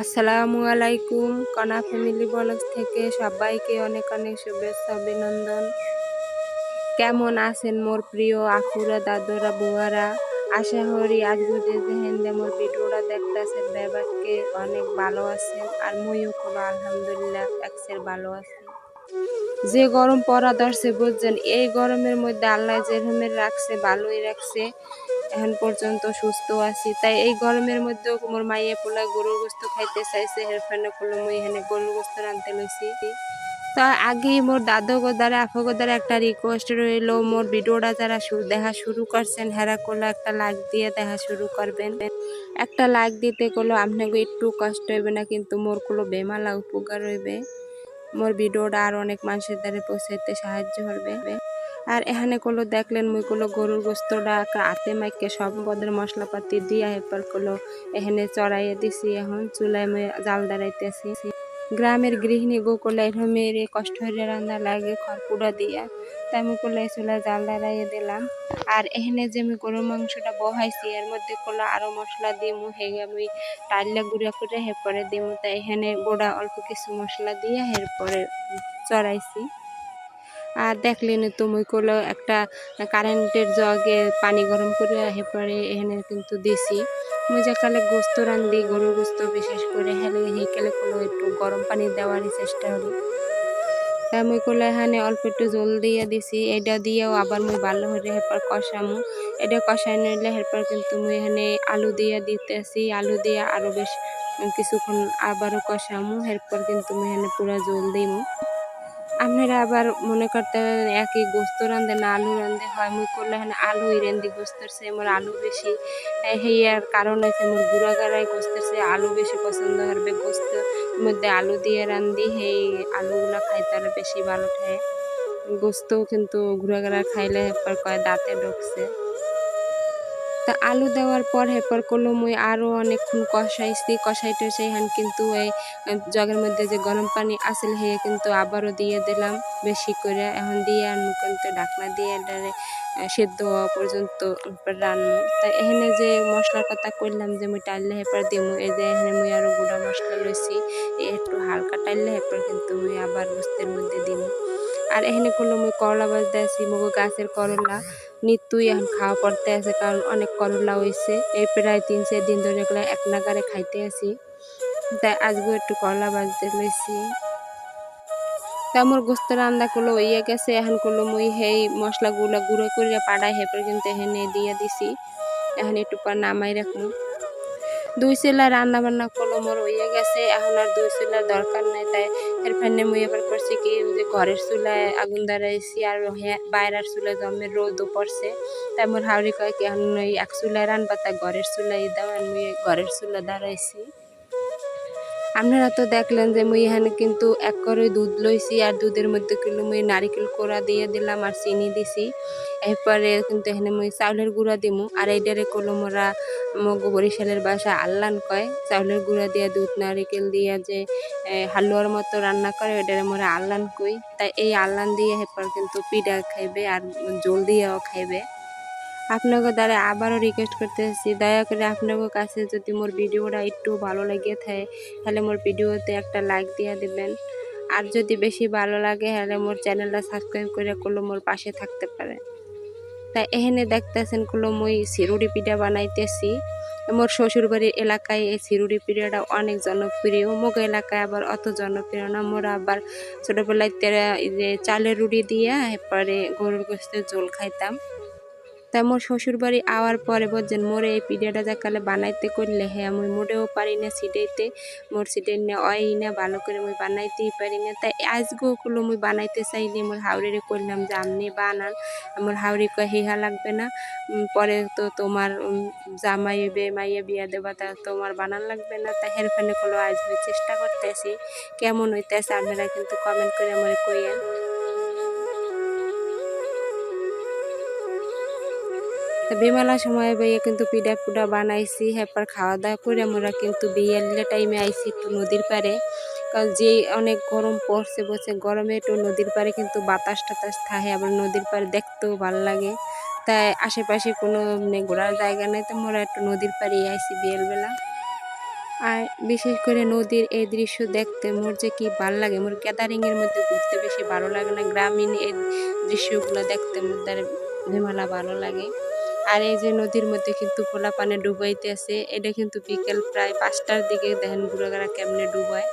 আসসালামু আলাইকুম কণা ফ্যামিলি ব্লগস থেকে সবাইকে অনেক অনেক শুভেচ্ছা, অভিনন্দন। কেমন আছেন মোর প্রিয় আখুরা, দাদুরা, বুয়ারা? আশা করি আজ বুঝে হেন্দে মোর ভিডিওটা দেখতেছেন ব্যাপারকে অনেক ভালো আছেন আর মুইও খুব আলহামদুলিল্লাহ একসের ভালো আছি। যে গরম পড়া ধরছে বুঝছেন, এই গরমের মধ্যে আল্লাহ যেরকমের রাখছে, ভালোই রাখছে। এখন পর্যন্ত সুস্থ আছি। তাই এই গরমের মধ্যেও মোর মাইয়ে পোলা গরুর গোস্ত খাইতে চাইছে এর ফেনে করল মুই এখানে গরুর গোস্ত রানতে লইছি তা আগেই মোর দাদু গোদারে আফা গোদারে একটা রিকোয়েস্ট রইল মোর ভিডিওটা যারা দেখা শুরু করছেন হেরা করল একটা লাইক দিয়ে দেখা শুরু করবেন একটা লাইক দিতে করল আপনাকে একটু কষ্ট হইবে না, কিন্তু মোর কোনো বেমালা উপকার হইবে। মোর ভিডিওটা আর অনেক মানুষের দ্বারা পৌঁছাইতে সাহায্য করবে। আর এখানে করল দেখলেন মুই করল গরুর গোস্তটা আতে মাইকে সব পদের মশলাপাতি দিয়া হেপার করল এখানে চড়াইয়ে দিছি, এখন চুলায় মুই জাল দাঁড়াইতেছি। গ্রামের গৃহিণী গো করলে কষ্ট হয়ে রান্না লাগে, খড়কুড়া দিয়া। তাই আমি করলে চুলায় জাল দাঁড়াইয়ে দিলাম। আর এখানে যে আমি গরুর মাংসটা বহাইছি, এর মধ্যে করল আরও মশলা দিমু হেগে আমি টাইলা গুঁড়া করে হেরপরে দিমু। তাই এখানে গোড়া অল্প কিছু মশলা দিয়ে এরপরে চড়াইছি। আর দেখলেন তো মুই করল একটা কারেন্টের জগে পানি গরম করে হেপরে এখানে কিন্তু দিছি। মুই যে কালে গোস্ত রান্ধি, গরুর গোস্ত বিশেষ করে, হেলে হেকেলে করল একটু গরম পানি দেওয়ারই চেষ্টা করি তাই মুই করলে এখানে অল্প একটু জল দিয়ে দিছি, এটা দিয়েও আবার মুই ভালো করে হেপার কষামু। এটা কষাই নিলে হেরপর কিন্তু মুই এখানে আলু দিয়ে দিতেছি, আলু দিয়ে আরও বেশ কিছুক্ষণ আবারও কষামু এরপর কিন্তু মুই এখানে পুরো জল দিমু। আপনারা আবার মনে করতে একই গোস্ত রান্ধে না আলু রান্ধে হয় মুই করলে হ্যাঁ আলুই রান্ধি গোস্তের চেয়ে আমার আলু বেশি। হেয়ার কারণ আছে মোর গুঁড়া গাড়াই গোস্তের চেয়ে আলু বেশি পছন্দ করবে, গোস্ত মধ্যে আলু দিয়ে রান্ধি সেই আলুগুলো খাই তাহলে বেশি ভালো খায় গোস্তও কিন্তু গুঁড়া গাড়া খাইলে কয় দাঁতে ঢুকছে। তা আলু দেওয়ার পর হেপার করল মুই আরও অনেকক্ষণ কষাইছি কষাইতে সেইখান কিন্তু এই জগের মধ্যে যে গরম পানি আসলে হেয়ে কিন্তু আবারও দিয়ে দিলাম বেশি করে এখন দিয়ে আর কিন্তু ঢাকনা দিয়ে এটারে সেদ্ধ হওয়া পর্যন্ত রান্না। তাই এখানে যে মশলার কথা কইলাম যে মুই টাইলে হেপার দিমু, এই যে এখানে মুই আরও গুঁড়া মশলা লইছি একটু হালকা টাইলে হেপার কিন্তু মুই আবার গোস্তের মধ্যে দিমু। আর এখানে করল মুই করলা বাজতে আছি, মুগো গাছের করলা। নিত্যই এখন খাওয়া পড়তে আছে, কারণ অনেক করলা হয়েছে এই প্রায় তিন চার দিন ধরে এগুলো এক নাগারে খাইতে আছি। তাই আজকে একটু করলা বাজতে লইছি। তা মোর গোস্ত রান্না করল ইয়ে গেছে, এখন করল মুই সেই মশলাগুলো গুঁড়ো করে পাড়াই হেপে কিন্তু এখানে দিয়ে দিছি। এখন একটু পর নামাই রাখুন দুই সেলা রান্না বান্না করল মোর হইয়া গেছে, এখন আর দুই সেলার দরকার নাই, তাই এর ফেনে মুই এবার করছি কি যে ঘরের চুলায় আগুন দাঁড়াইছি আর হ্যাঁ বাইরের চুলায় জমের রোদও পড়ছে, তাই মোর হাওড়ি কয় কি, এখন ওই এক চুলায় রান্না তাই ঘরের চুলায় দাও, আর মুই ঘরের চুলা দাঁড়াইছি। আপনারা তো দেখলেন যে মুই এখানে কিন্তু এক করে দুধ লইছি আর দুধের মধ্যে কিন্তু মুই নারিকেল কোড়া দিয়ে দিলাম আর চিনি দিছি। এরপরে কিন্তু এখানে মুই চাউলের গুঁড়া দিমু। আর এইটারে কলো মোরা মগ, বরিশালের বাসা আল্লান কয়, চাউলের গুঁড়া দিয়ে দুধ, নারিকেল দিয়ে যে হালুয়ার মতো রান্না করে ওইটারে মোরা আল্লান কই। তাই এই আল্লান দিয়ে এরপর কিন্তু পিঠা খাইবে আর জল দিয়েও খাইবে। আপনাকে দ্বারা আবারও রিকোয়েস্ট করতেছি। দয়া করে আপনাদের কাছে যদি মোর ভিডিওটা একটু ভালো লাগে থাকে, তাহলে মোর ভিডিওতে একটা লাইক দিয়ে দিবেন। আর যদি বেশি ভালো লাগে, তাহলে মোর চ্যানেলটা সাবস্ক্রাইব করে করল মোর পাশে থাকতে পারে। তাই এখানে দেখতেছেন করল মুই সিরুড়ি পিঠা বানাইতেছি। মোর শ্বশুরবাড়ির এলাকায় এই সিরুড়ি পিঠাটা অনেক জনপ্রিয়। মোগ এলাকায় আবার অত জনপ্রিয় না। মোরা আবার ছোটোবেলায় যে চালের রুটি দিয়ে, এরপরে গরুর গোস্তের ঝোল খাইতাম। তাই মোর শ্বশুর বাড়ি আওয়ার পরে বলছেন, মোরে এই পিঠাটা যা কালে বানাইতে করলে হ্যাঁ আমি মোটেও পারি না সিটাইতে মোর সিটাই না অয় না, ভালো করে মুই বানাইতেই পারি না। তাই আজকেও গুলো মুই বানাইতে চাইলে মোর হাওড়িরে করলাম যে আপনি বানান। আমার হাওড়ি কয়, হিহা লাগবে না। পরে তো তোমার জামাই বে মাইয়া বিয়া দেবা, তা তোমার বানান লাগবে না। তাই হেরফানে করল আজ চেষ্টা করতেছি। কেমন হইতেছে, আপনারা কিন্তু কমেন্ট করে আমার কইয়েন। তো বেমালা সময় বইয়ে কিন্তু পিঠা পুডা বানাইছি এরপর খাওয়া দাওয়া করে আমরা কিন্তু বিয়েলে টাইমে আইছি একটু নদীর পাড়ে। কারণ যে অনেক গরম পড়ছে বসে গরমে একটু নদীর পাড়ে কিন্তু বাতাস টাতাস থাকে, আবার নদীর পাড়ে দেখতেও ভালো লাগে। তাই আশেপাশে কোনো মানে ঘোরার জায়গা নেই, তো মোরা একটু নদীর পাড়ে আইসি বিয়েলবেলা। আর বিশেষ করে নদীর এই দৃশ্য দেখতে মোর যে কি ভালো লাগে, মোর গ্যাদারিং এর মধ্যে ঘুরতে বেশি ভালো লাগে না, গ্রামীণ এই দৃশ্যগুলো দেখতে মোর দ্বারা ভালো লাগে। আর এই যে নদীর মধ্যে কিন্তু পোলা পানে ডুবাইতে আছে, এটা কিন্তু বিকেল প্রায় পাঁচটার দিকে দেখেন ঘুরাঘাড়া কেমনে ডুবায়।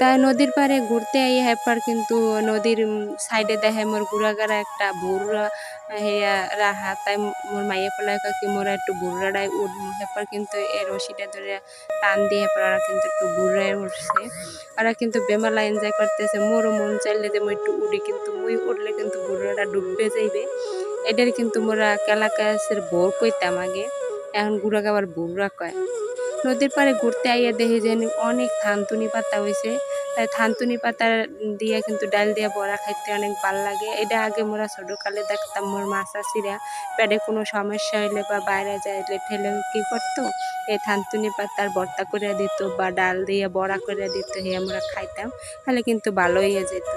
তাই নদীর পাড়ে ঘুরতে আই হেপার, কিন্তু নদীর সাইডে দেখে মোর ঘুরাঘাড়া একটা বুড়া হেয়া রাহা। তাই মোর মাইয়া পোলা কি, মোরা একটু বুড়াটাই উঠ হেপার। কিন্তু এই রশিটা ধরে টান দিয়ে হেপার, ওরা কিন্তু একটু বুড়ায় উঠছে। ওরা কিন্তু বেমালা এনজয় করতেছে। মোরও মন চাইলে যে মই একটু উড়ি, কিন্তু মুই উঠলে কিন্তু বুড়াটা ডুববে যাইবে। এদের কিন্তু মোরা কেলাকাশের বোর কইতাম আগে। এখন গুড়া গাবার বুড়া কয়? নদীর পাড়ে ঘুরতে আইয়া দেখি যে অনেক থানতুনি পাতা হয়েছে তাই থানতুনি পাতা দিয়ে কিন্তু ডাল দিয়ে বড়া খাইতে অনেক ভালো লাগে। এটা আগে মোরা ছোটকালে দেখতাম মোর মাছ আসিরা পেটে কোনো সমস্যা হইলে বা বাইরে যাইলে ঠেলে কি করতো? এই থানতুনি পাতার ভর্তা করে দিত বা ডাল দিয়ে বড়া করে দিত হে আমরা খাইতাম। তাহলে কিন্তু ভালো হয়ে যেত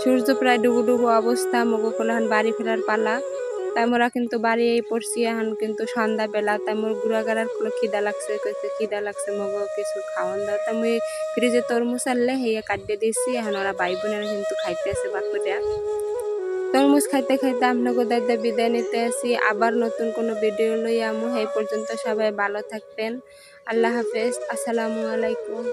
সূর্য প্রায় ডুবু ডুবু অবস্থা, মগো বাড়ি ফেরার পালা। তাই মোরা কিন্তু বাড়ি পড়ছি এখন কিন্তু সন্ধ্যাবেলা। তাই মোর গুড়াগাড়ার কোনো খিদা লাগছে, কইছে খিদা লাগছে মগো, কিছু খাওয়ান দাও। তাই মুই ফ্রিজে তরমুজ আনলে হেয়ে কাটিয়ে দিয়েছি এখন ওরা ভাই বোনেরা কিন্তু খাইতে আছে বাকুরিয়া তরমুজ খাইতে খাইতে আপনাকে দাদা বিদায় নিতে আসি, আবার নতুন কোনো ভিডিও লই আমু। এই পর্যন্ত সবাই ভালো থাকবেন। আল্লাহ হাফেজ, আসসালামু আলাইকুম।